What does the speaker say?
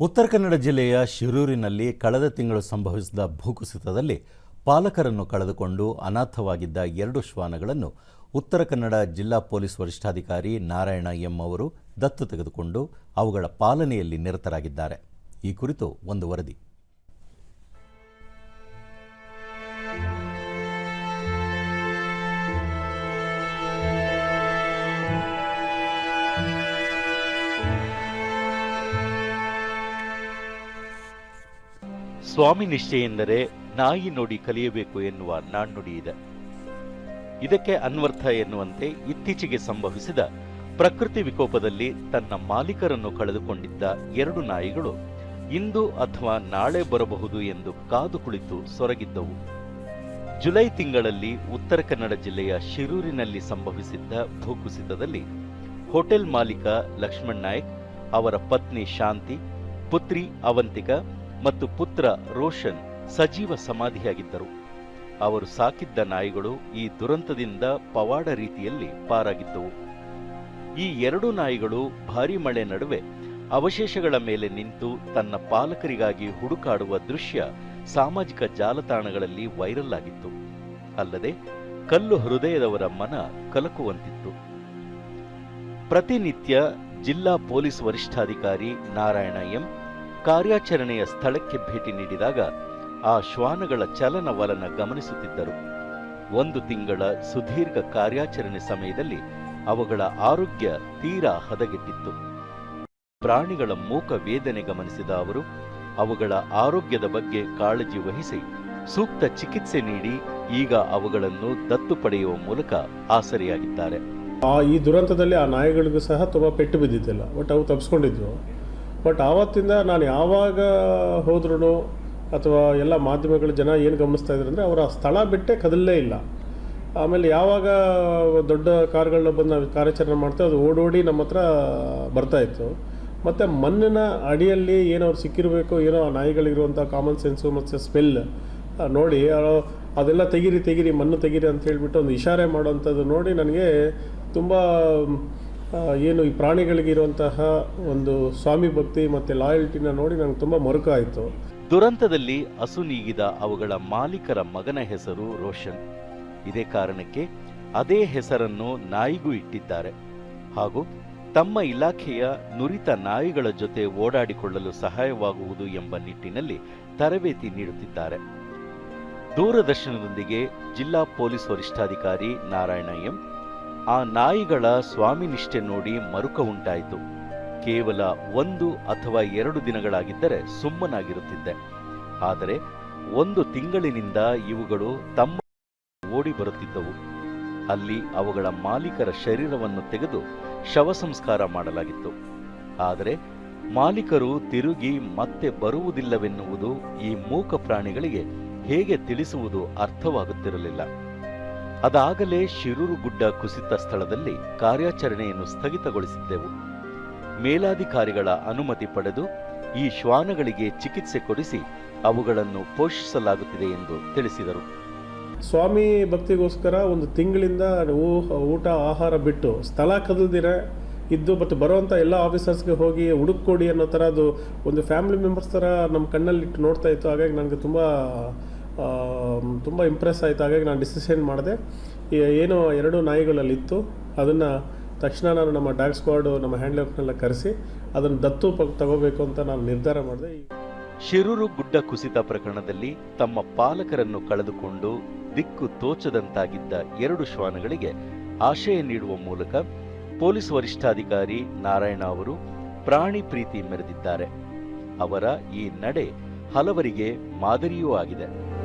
ಉತ್ತರ ಕನ್ನಡ ಜಿಲ್ಲೆಯ ಶಿರೂರಿನಲ್ಲಿ ಕಳೆದ ತಿಂಗಳು ಸಂಭವಿಸಿದ ಭೂಕುಸಿತದಲ್ಲಿ ಪಾಲಕರನ್ನು ಕಳೆದುಕೊಂಡು ಅನಾಥವಾಗಿದ್ದ ಎರಡು ಶ್ವಾನಗಳನ್ನು ಉತ್ತರ ಕನ್ನಡ ಜಿಲ್ಲಾ ಪೊಲೀಸ್ ವರಿಷ್ಠಾಧಿಕಾರಿ ನಾರಾಯಣ ಎಂ ಅವರು ದತ್ತು ತೆಗೆದುಕೊಂಡು ಅವುಗಳ ಪಾಲನೆಯಲ್ಲಿ ನಿರತರಾಗಿದ್ದಾರೆ. ಈ ಕುರಿತು ಒಂದು ವರದಿ. ಸ್ವಾಮಿ ನಿಷ್ಠೆ ಎಂದರೆ ನಾಯಿ ನೋಡಿ ಕಲಿಯಬೇಕು ಎನ್ನುವ ನಾಣ್ಣುಡಿ ಇದೆ. ಇದಕ್ಕೆ ಅನ್ವರ್ಥ ಎನ್ನುವಂತೆ ಇತ್ತೀಚೆಗೆ ಸಂಭವಿಸಿದ ಪ್ರಕೃತಿ ವಿಕೋಪದಲ್ಲಿ ತನ್ನ ಮಾಲೀಕರನ್ನು ಕಳೆದುಕೊಂಡಿದ್ದ ಎರಡು ನಾಯಿಗಳು ಇಂದು ಅಥವಾ ನಾಳೆ ಬರಬಹುದು ಎಂದು ಕಾದು ಕುಳಿತು ಸೊರಗಿದ್ದವು. ಜುಲೈ ತಿಂಗಳಲ್ಲಿ ಉತ್ತರ ಕನ್ನಡ ಜಿಲ್ಲೆಯ ಶಿರೂರಿನಲ್ಲಿ ಸಂಭವಿಸಿದ್ದ ಭೂಕುಸಿತದಲ್ಲಿ ಹೋಟೆಲ್ ಮಾಲೀಕ ಲಕ್ಷ್ಮಣ್ ನಾಯ್ಕ್, ಅವರ ಪತ್ನಿ ಶಾಂತಿ, ಪುತ್ರಿ ಅವಂತಿಕ ಮತ್ತು ಪುತ್ರ ರೋಷನ್ ಸಜೀವ ಸಮಾಧಿಯಾಗಿದ್ದರು. ಅವರು ಸಾಕಿದ್ದ ನಾಯಿಗಳು ಈ ದುರಂತದಿಂದ ಪವಾಡ ರೀತಿಯಲ್ಲಿ ಪಾರಾಗಿದ್ದವು. ಈ ಎರಡು ನಾಯಿಗಳು ಭಾರಿ ಮಳೆ ನಡುವೆ ಅವಶೇಷಗಳ ಮೇಲೆ ನಿಂತು ತನ್ನ ಪಾಲಕರಿಗಾಗಿ ಹುಡುಕಾಡುವ ದೃಶ್ಯ ಸಾಮಾಜಿಕ ಜಾಲತಾಣಗಳಲ್ಲಿ ವೈರಲ್ ಆಗಿತ್ತು. ಅಲ್ಲದೆ ಕಲ್ಲು ಹೃದಯದವರ ಮನ ಕಲಕುವಂತಿತ್ತು. ಪ್ರತಿನಿತ್ಯ ಜಿಲ್ಲಾ ಪೊಲೀಸ್ ವರಿಷ್ಠಾಧಿಕಾರಿ ನಾರಾಯಣ ಎಂ. ಕಾರ್ಯಾಚರಣೆಯ ಸ್ಥಳಕ್ಕೆ ಭೇಟಿ ನೀಡಿದಾಗ ಆ ಶ್ವಾನಗಳ ಚಲನವಲನ ಗಮನಿಸುತ್ತಿದ್ದರು. ಒಂದು ತಿಂಗಳ ಸುದೀರ್ಘ ಕಾರ್ಯಾಚರಣೆ ಸಮಯದಲ್ಲಿ ಅವುಗಳ ಆರೋಗ್ಯ ತೀರಾ ಹದಗೆಟ್ಟಿತ್ತು. ಪ್ರಾಣಿಗಳ ಮೂಕ ವೇದನೆ ಗಮನಿಸಿದ ಅವರು, ಅವುಗಳ ಆರೋಗ್ಯದ ಬಗ್ಗೆ ಕಾಳಜಿ ವಹಿಸಿ ಸೂಕ್ತ ಚಿಕಿತ್ಸೆ ನೀಡಿ ಈಗ ಅವುಗಳನ್ನು ದತ್ತು ಪಡೆಯುವ ಮೂಲಕ ಆಸರೆಯಾಗಿದ್ದಾರೆ. ಆ ಈ ದುರಂತದಲ್ಲಿ ಆ ನಾಯಿಗಳಿಗೂ ಸಹ ತುಂಬಾ ಪೆಟ್ಟು ಬಿದ್ದಿದ್ದಿಲ್ಲ. ಬಟ್ ಅವು ತಪ್ಪಿಸ್ಕೊಂಡಿದ್ವು ಬಟ್ ಆವತ್ತಿಂದ ನಾನು ಯಾವಾಗ ಹೋದ್ರೂ ಅಥವಾ ಎಲ್ಲ ಮಾಧ್ಯಮಗಳ ಜನ ಏನು ಗಮನಿಸ್ತಾ ಇದ್ರು ಅಂದರೆ ಅವರ ಸ್ಥಳ ಬಿಟ್ಟೇ ಕದಲೇ ಇಲ್ಲ. ಆಮೇಲೆ ಯಾವಾಗ ದೊಡ್ಡ ಕಾರ್ಗಳನ್ನ ಬಂದು ನಾವು ಕಾರ್ಯಾಚರಣೆ ಮಾಡ್ತೇವೆ, ಅದು ಓಡೋಡಿ ನಮ್ಮ ಹತ್ರ ಬರ್ತಾಯಿತ್ತು ಮತ್ತು ಮಣ್ಣಿನ ಅಡಿಯಲ್ಲಿ ಏನೋ ಅವ್ರು ಸಿಕ್ಕಿರಬೇಕು, ಏನೋ ಆ ನಾಯಿಗಳಿರುವಂಥ ಕಾಮನ್ ಸೆನ್ಸು ಮತ್ತು ಸ್ಮೆಲ್ ನೋಡಿ ಅದೆಲ್ಲ ತೆಗೀರಿ ತೆಗೀರಿ, ಮಣ್ಣು ತೆಗೀರಿ ಅಂತ ಹೇಳಿಬಿಟ್ಟು ಒಂದು ಇಶಾರೆ ಮಾಡೋವಂಥದ್ದು ನೋಡಿ ನನಗೆ ತುಂಬ ಏನು ಈ ಪ್ರಾಣಿಗಳಿಗೆ ಇರುವಂತಹ ಒಂದು ಸ್ವಾಮಿ ಭಕ್ತಿ ಮತ್ತು ಲಾಯಲ್ಟಿನ ನೋಡಿ ನನಗೆ ತುಂಬ ಮರುಕ ಆಯಿತು ದುರಂತದಲ್ಲಿ ಹಸು ನೀಗಿದ ಅವುಗಳ ಮಾಲೀಕರ ಮಗನ ಹೆಸರು ರೋಷನ್. ಇದೇ ಕಾರಣಕ್ಕೆ ಅದೇ ಹೆಸರನ್ನು ನಾಯಿಗೂ ಇಟ್ಟಿದ್ದಾರೆ. ಹಾಗೂ ತಮ್ಮ ಇಲಾಖೆಯ ನುರಿತ ನಾಯಿಗಳ ಜೊತೆ ಓಡಾಡಿಕೊಳ್ಳಲು ಸಹಾಯವಾಗುವುದು ಎಂಬ ನಿಟ್ಟಿನಲ್ಲಿ ತರಬೇತಿ ನೀಡುತ್ತಿದ್ದಾರೆ. ದೂರದರ್ಶನದೊಂದಿಗೆ ಜಿಲ್ಲಾ ಪೊಲೀಸ್ ವರಿಷ್ಠಾಧಿಕಾರಿ ನಾರಾಯಣ ಎಂ. ಆ ನಾಯಿಗಳ ಸ್ವಾಮಿ ನಿಷ್ಠೆ ನೋಡಿ ಮರುಕ ಉಂಟಾಯಿತು. ಕೇವಲ ಒಂದು ಅಥವಾ ಎರಡು ದಿನಗಳಾಗಿದ್ದರೆ ಸುಮ್ಮನಾಗಿರುತ್ತಿದ್ದೆ. ಆದರೆ ಒಂದು ತಿಂಗಳಿನಿಂದ ಇವುಗಳು ತಮ್ಮ ಓಡಿ ಬರುತ್ತಿದ್ದವು. ಅಲ್ಲಿ ಅವುಗಳ ಮಾಲೀಕರ ಶರೀರವನ್ನು ತೆಗೆದು ಶವ ಸಂಸ್ಕಾರ ಮಾಡಲಾಗಿತ್ತು. ಆದರೆ ಮಾಲೀಕರು ತಿರುಗಿ ಮತ್ತೆ ಬರುವುದಿಲ್ಲವೆನ್ನುವುದು ಈ ಮೂಕ ಪ್ರಾಣಿಗಳಿಗೆ ಹೇಗೆ ತಿಳಿಸುವುದು ಅರ್ಥವಾಗುತ್ತಿರಲಿಲ್ಲ. ಅದಾಗಲೇ ಶಿರೂರು ಗುಡ್ಡ ಕುಸಿತ ಸ್ಥಳದಲ್ಲಿ ಕಾರ್ಯಾಚರಣೆಯನ್ನು ಸ್ಥಗಿತಗೊಳಿಸಿದ್ದೆವು. ಮೇಲಾಧಿಕಾರಿಗಳ ಅನುಮತಿ ಪಡೆದು ಈ ಶ್ವಾನಗಳಿಗೆ ಚಿಕಿತ್ಸೆ ಕೊಡಿಸಿ ಅವುಗಳನ್ನು ಪೋಷಿಸಲಾಗುತ್ತಿದೆ ಎಂದು ತಿಳಿಸಿದರು. ಸ್ವಾಮಿ ಭಕ್ತಿಗೋಸ್ಕರ ಒಂದು ತಿಂಗಳಿಂದ ಊಟ, ಆಹಾರ ಬಿಟ್ಟು ಸ್ಥಳ ಕದಲ್ದಿರ ಇದ್ದು ಮತ್ತು ಬರುವಂಥ ಎಲ್ಲ ಆಫೀಸರ್ಸ್ಗೆ ಹೋಗಿ ಹುಡುಕೊಡಿ ಅನ್ನೋ ಥರ ಅದು ಒಂದು ಫ್ಯಾಮಿಲಿ ಮೆಂಬರ್ಸ್ ಥರ ನಮ್ಮ ಕಣ್ಣಲ್ಲಿಟ್ಟು ನೋಡ್ತಾ ಇತ್ತು. ಹಾಗಾಗಿ ನನಗೆ ತುಂಬ ತುಂಬ ಇಂಪ್ರೆಸ್ ಆಯಿತು. ಹಾಗಾಗಿ ನಾನು ಡಿಸಿಷನ್ ಮಾಡಿದೆ. ಏನು ಎರಡು ನಾಯಿಗಳಲ್ಲಿತ್ತು. ಅದನ್ನು ತಕ್ಷಣ ನಾನು ನಮ್ಮ ಡಾಗ್ ಸ್ಕ್ವಾಡು ನಮ್ಮ ಹ್ಯಾಂಡ್ಲರ್ನೆಲ್ಲ ಕರೆಸಿ ಅದನ್ನು ದತ್ತು ತಗೋಬೇಕು ಅಂತ ನಾನು ನಿರ್ಧಾರ ಮಾಡಿದೆ. ಶಿರೂರು ಗುಡ್ಡ ಕುಸಿತ ಪ್ರಕರಣದಲ್ಲಿ ತಮ್ಮ ಪಾಲಕರನ್ನು ಕಳೆದುಕೊಂಡು ದಿಕ್ಕು ತೋಚದಂತಾಗಿದ್ದ ಎರಡು ಶ್ವಾನಗಳಿಗೆ ಆಶಯ ನೀಡುವ ಮೂಲಕ ಪೊಲೀಸ್ ವರಿಷ್ಠಾಧಿಕಾರಿ ನಾರಾಯಣ ಅವರು ಪ್ರಾಣಿ ಪ್ರೀತಿ ಮೆರೆದಿದ್ದಾರೆ. ಅವರ ಈ ನಡೆ ಹಲವರಿಗೆ ಮಾದರಿಯೂ ಆಗಿದೆ.